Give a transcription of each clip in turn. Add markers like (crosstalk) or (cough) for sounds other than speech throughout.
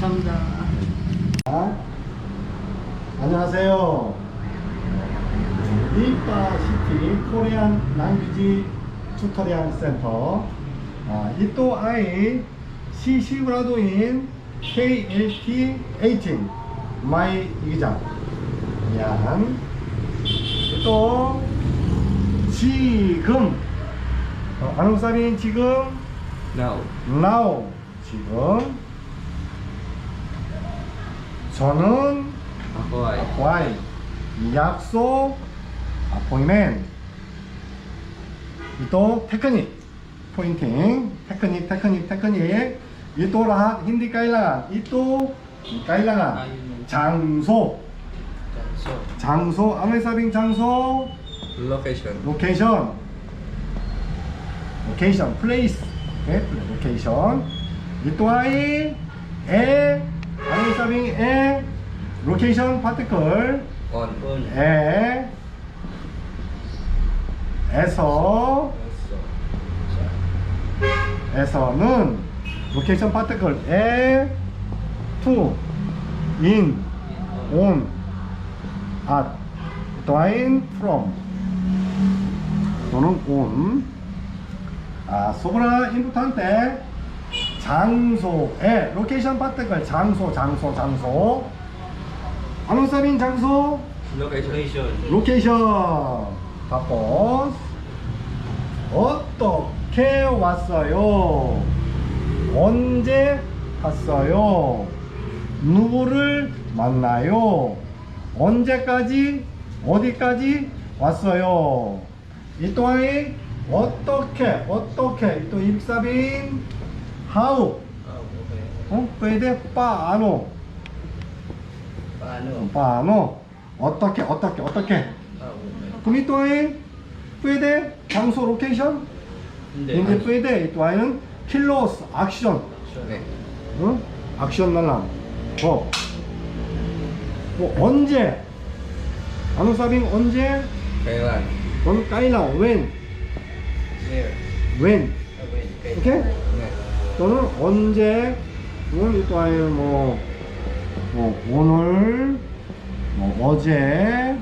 감사합니다. 아, 안녕하세요. 이빠시티 코리안 랑귀지 튜토리얼 센터. 아, 이또 아이 시시브라도인 KLT 18 마이 이기장. 양. 또 지금 어, 한국 사람이 지금 Now. now 지금 저는 ay 와이 약속 아포이멘 ito 테크닉 포인팅 테크닉 테크닉 테크닉 lahat hindi kailangan ito kailangan 장소 장소 sabing 장소 location. 로케이션 로케이션 플레이스 네, 로케이션 sabing 에 로케이션 파티클 On. On. 에 에서 에서는 로케이션 파티클 에 투, 인, 온, 앗, 도인, 프롬 또는 온 아, 소브라 임포탄테 장소에 로케이션 파티클 장소 장소 장소 아노사빈 장소 Location. 로케이션 tapos 어떻게 왔어요? 언제 갔어요? 누구를 만나요? 언제까지 어디까지 왔어요? 이 또한 어떻게 어떻게 또 입사빈 how 어? paano Paano? paano 어떻게 어떻게 어떻게? 그럼 이 또한 puede 장소 로케이션? 근데 이 또한은 킬로스 액션. 네. 응? 액션 날람 어. 뭐 언제? 아노 사빙 언제? Kailan? 까이라 when? Where? when? When? 오케이? 네. 또는 언제? 또는 또 아니면 뭐, 뭐 오늘 뭐 어제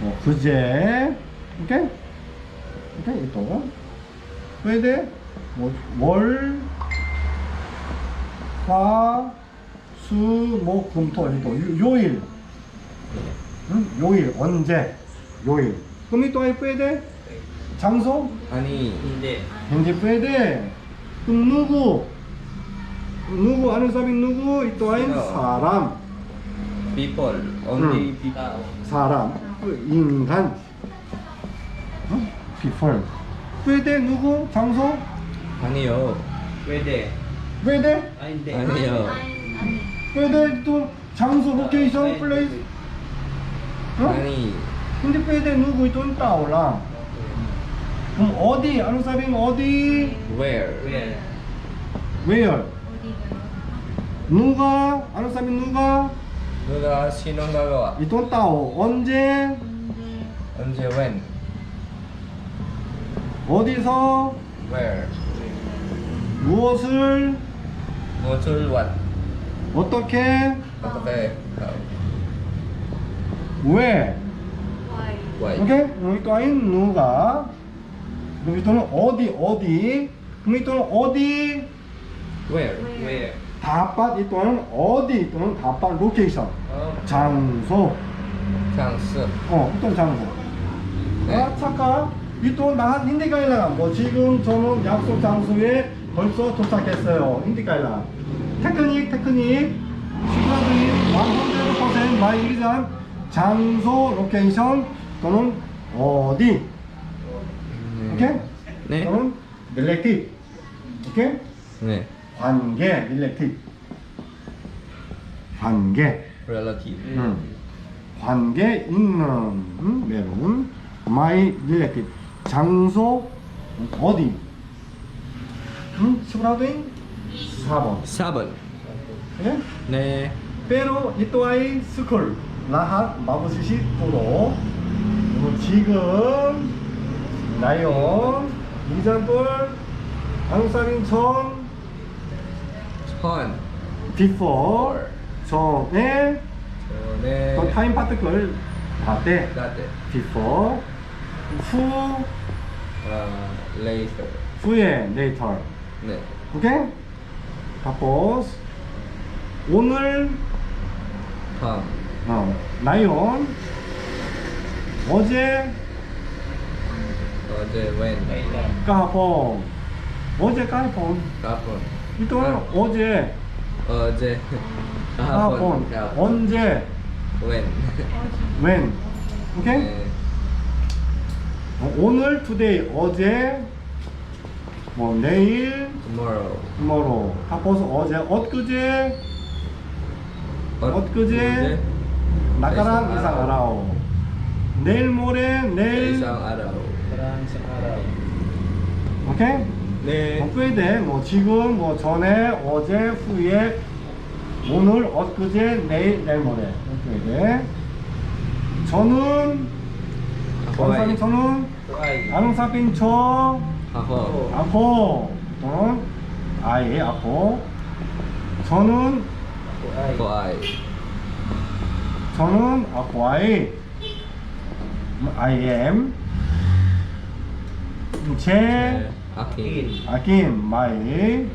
뭐 그제 오케이? 오케이 또 왜돼? 뭐월 화, 수, 목, 금, 토, 일, 또 요- 요일. 응? 요일 언제? 요일. 그럼 또 아니 왜돼? 장소? Ani. Hindi. hindi Kung 누구, 누구, ano sabi 누구? Ay Sino? 사람. People. Only people. 사람. 인간. 어? people. pwede, 누구, 장소? Pwede. pwede? Ah, hindi. Aniyo. pwede, 또 장소, location, place. 어? Ani. hindi pwede, 누구, tao lang. 그럼 어디, ano sabi 어디? Where? Where? where? 누가, ano sabi 누가? Nuga, sinong gagawa? itong tao, 언제? Onse when? 어디서 Where? 무엇을 Motul what? 어떻게. How? 왜 Why? 오케이 여기 또 아인 누가 여기 또는 어디 어디? 여기 또는 어디? Where? Where? 다pat 이 또는 어디? 또는 다pat 로케이션. Oh, 장소. 장소. 어 어떤 장소? 네. 아 잠깐 이 또는 나 힌디가일라 뭐 지금 저는 약속 장소에 벌써 도착했어요. 힌디가일라 테크닉 테크닉. 시간들이 100% 마이 이기장 장소 로케이션 또는 어디 오케이? 네. 또는 릴렉티브 오케이? 네. 관계 릴렉티브 관계 Relative. 음. 관계 있는 음, 메론 마이 릴렉티브 장소 어디 음? 시브라도인 4번 4번. 예? 네. Pero ito ay school. Mabusisit puro. 그리고 지금 나요. example 한국 사람인 천. 천. before 전에 전에 또 타임 파트클 과때. 나때. before 후아 later 후에 later 네. 오케이? tapos 오늘 다음 어, 라이온 어제 어제 when? 까폰 어제 까폰 이동 아. 어제. 어제. (laughs) 까폰 언제? When. (laughs) When. 오케이? 네. 어, 오늘 today 어제 뭐 내일 tomorrow. tomorrow. tapos 어제 엊그제. 엊그제. 나가랑 이상 알아오. 내일 모레 내일 이상 알아 요 오케이? 네. 뭐 pwede 뭐 지금 뭐 전에 어제 후에 오늘 엊그제 내일 내일 모레. pwede 저는 원사님 저는 아는 사빈 저 하호. 아코 또는 아이 아코 저는 고아이 저는 아코 아이. I am 제 네. 아킨 아긴 마이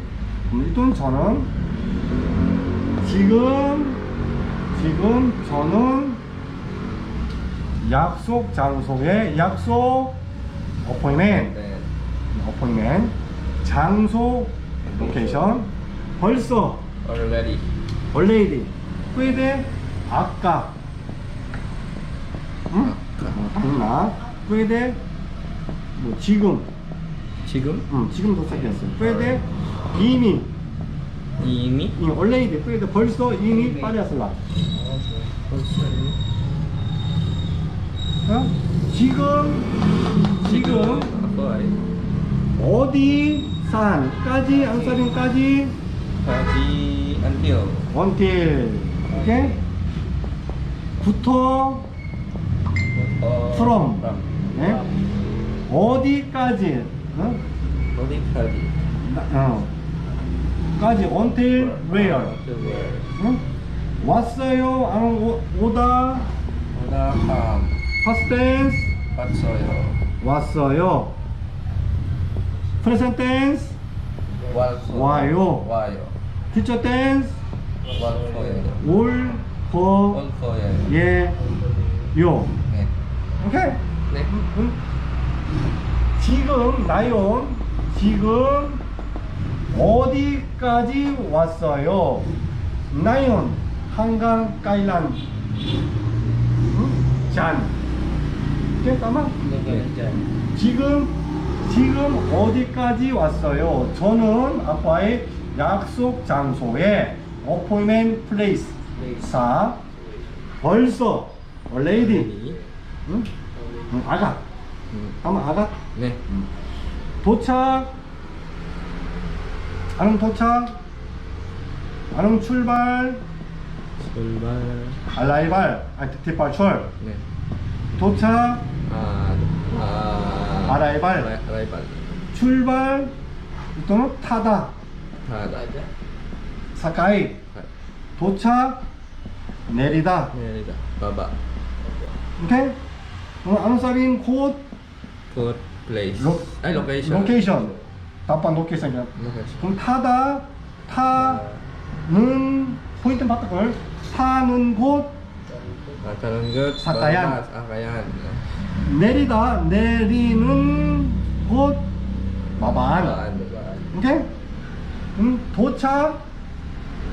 일단 저는 지금 지금 저는 약속 장소에 약속 어포인트 네. 어포인트 장소 로케이션 벌써 already. 얼레이디 후에대 아까. 응? 나 후에대 뭐 지금. 지금? 응, 지금 도착했어요. 후에대 이미. 이미? 이 얼레이디 후에대 벌써 이미 빠졌을라 어? 지금. 지금? 고아이 어디 산까지 안사빈까지? 까지 until until 오케이? 부터. 어, from 네? 어디까지 어? 어디까지? 나- 어. 까지 until where? 응? 왔어요? 안 오, 오다? 오다 함 past tense? 왔어요. 왔어요. Present tense? 왔어요 와요. 와요. Future tense? 올 거예요. 올올 거예요. 예, 요. 네. 오케이 네. 응? 지금 라이온 지금 어디까지 왔어요? 라이온 한강 응? 잔. 잠깐만 지금 지금 어디까지 왔어요? 저는 아빠의 약속 장소에 appointment place 사. 벌써 already 응? 응, 아가. 음, 한번 아가 네. 도착. 아름 도착. 아름 출발. 출발. 알라이발. 아 디파철 네. 도착. 아, 아, 아라이발. 아라- 아라이발. 출발. 또는 타다. 타다. 사카이. 도착. 내리다. 내리다. 바바. 오케이? 오늘 아름사빈 곳 Good place. 로, 아니, location. 로케이션 답반 로케이션이야 Location. 그럼 타다 타는 포인트 바닥을 타는 곳 아, 다른 것. 사카얀. 바바, 사카얀. 내리다 내리는 곳 마반 바반. 오케이 음, 도착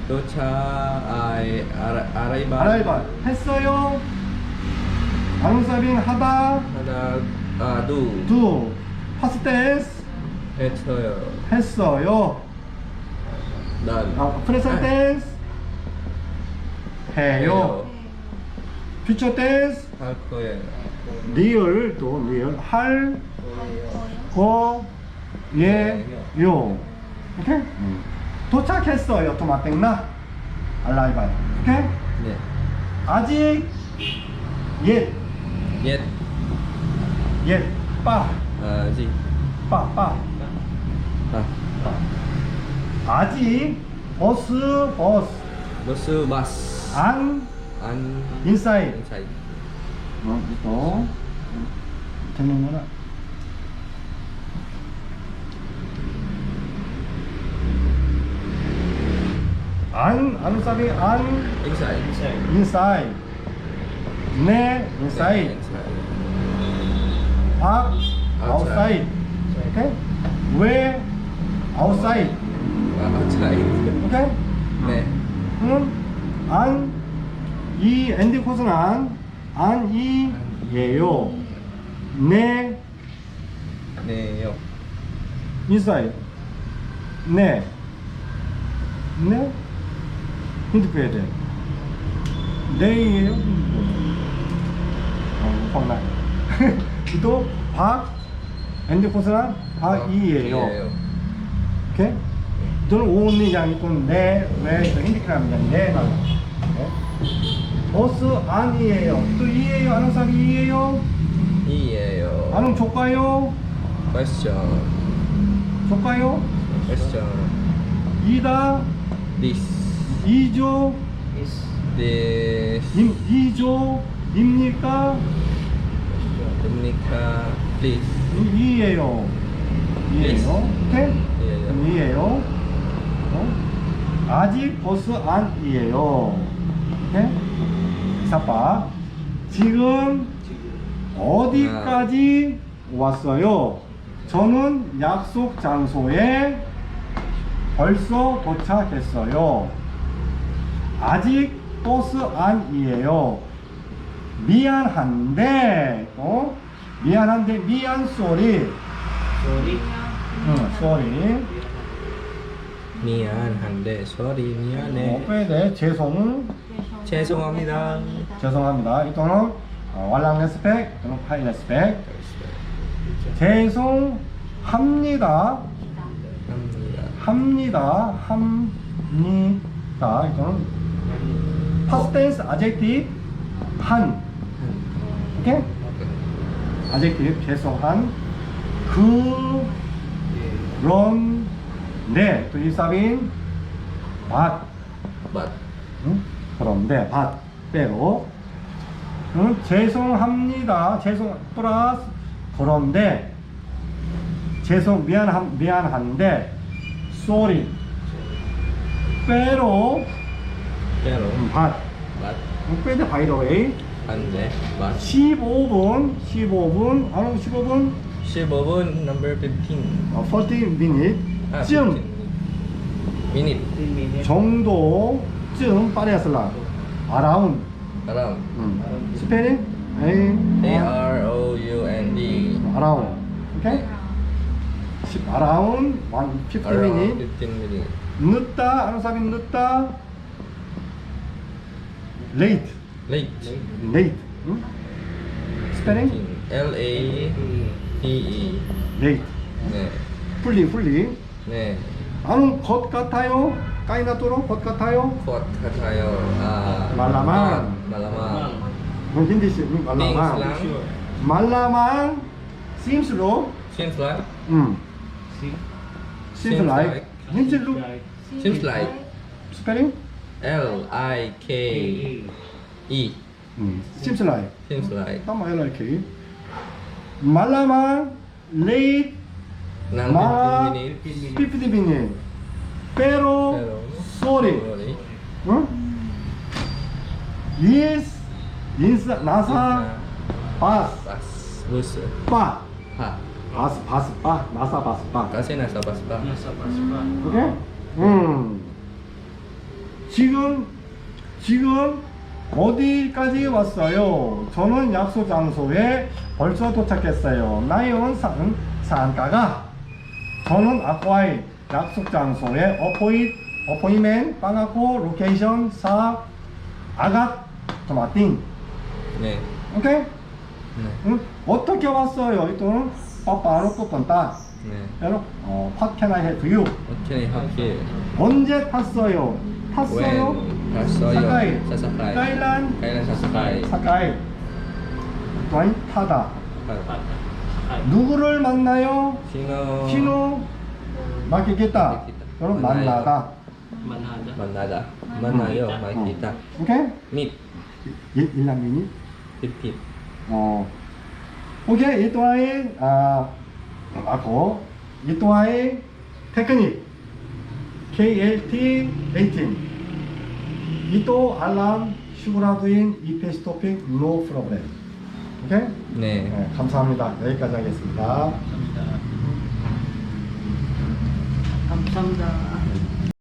도착. 아이, 아라, 아라이발. 아라이발 했어요 아름사빈 하다 하나, 아, 두. 두 파스텐스 했어요. 했어요 난. 아, 프레젠트 댄스 해요 퓨처 댄스 할 거예요. 리얼 또 리얼 할 거, 예, 요. 오케이? 도착했어요. 토마땡나. 알라이발. 오케이? 네. 아직 옛, 옛. 옛, 빠, 아, 지. 빠, 빠. 아, 아직 버스 버스. Bus bus. 안. An 인사이드. 어, 또 재밌구나. 안 아는 사람이 안 Inside. 인사이드. 네 인사이드. 아웃사이드 오케이 왜 아웃사이드 Uh, outside. 오케이 네. 응? 안, 이 엔드 코스는 안, 안, 이, 예요. 네, 네요. 인사이드. 네. 네? 힌트 빼야 돼. 네예요? 어, 펑나. (laughs) 또, 박, 엔드 코스는 박이예요. 예요. 오케이? 저는 양이 네, 왜, 또 핸디크라면 그냥 네, 나와. 네? 버스 아니에요. 또 이에요. 아는 사람 이에요. 이에요. 아는 조까요? Question. 조까요? Question. 이다. This. 이조. This. 임, 이조. 입니까? Dominica. Please. 이, 이에요. 이에요. 오케이? 이에요. 그럼 이에요. 어? 아직 버스 안이에요. 오케이? 사빠. 지금 어디까지 왔어요? 저는 약속 장소에 벌써 도착했어요. 아직 버스 안이에요. 미안한데, 어? 미안한데, 미안 소리. 응, 소리. 미안한데 sorry 어, 미안해. 빼야 돼. 죄송. 죄송합니다. 죄송합니다. 이 또는 어, 왈랑 레스펙, 또는 파이 레스펙. 죄송합니다. 합니다. 합니다. 합니다. 이거는 past tense adjective 한. 오케이? adjective 죄송한 그런데 또 일사빈 but But 응? 그런데 밭 빼로 응? 죄송합니다. 죄송 플러스. 그런데 죄송 미안한 미안한데 sorry 빼로. 밭. but 응, 빼대 way 한데 but 15분 15분 아니 15분 15분 number 15. 어, 40 minute 아, 쯤 15 minute. 정도쯤 빠르야슬라 around Around. 응. 스페링 A A R O U N D. around 오케이 십- around 150 Around minute 15 minutes. 늦다 아는 사람이 늦다 late Late. late 응? 스페링 L A T E. late 네. 풀리 풀리 네. 아는 것 같아요 까이나토로 것 같아요 Kot 같아요. 아. 말라만. 말라만. 응, 힌디시 응, 말라만 Things 말라만 seems로 Seems like. 응 seems Seems like like. 힌트 룩 Seems like. 스페링 L I K E. 응 seems like Seems like. Tama late Nang mga 15 minutes. 50 minutes. Pero, Pero, sorry. Sorry. 응? Yes. 인사 나사 바스 Pas. Bus. 바 Ha. 바스 바스 바 나사 바스 바 Kasi nasa bus pa. 오케이? 음. 지금 지금 어디까지 왔어요? 저는 약속 장소에 벌써 도착했어요. 나이온 산 산가가 저는 아쿠아이 약속 장소에 어포이 어포이멘 빵하고 로케이션 사 아갓 토마팅 네. 오케이? 네. 응? 어떻게 왔어요? 이또는 빠빠로 뽑던다. 네. 여러분, 어, what can I help you? What can I help you? 언제 탔어요? When 탔어요? 사카이. Sasakay. Kailan? Kailan sasakay? 사카이. 또한 타다. Ah. 누구를 만나요? 신호 맡기겠다. 맡기겠다. 그럼 만나요. 만나다. Mana yo? Mai kita. 오케이? Mip. 일, 일남이니? Pip pip. 어. 오케이, 이 또한, 아, 아고, 이 또한 테크닉. KLT 18. 이또 알람 슈그라드인 이페 스토핑 노 프로그램. 오케이? 네. 네, 감사합니다. 여기까지 하겠습니다. 감사합니다. 네.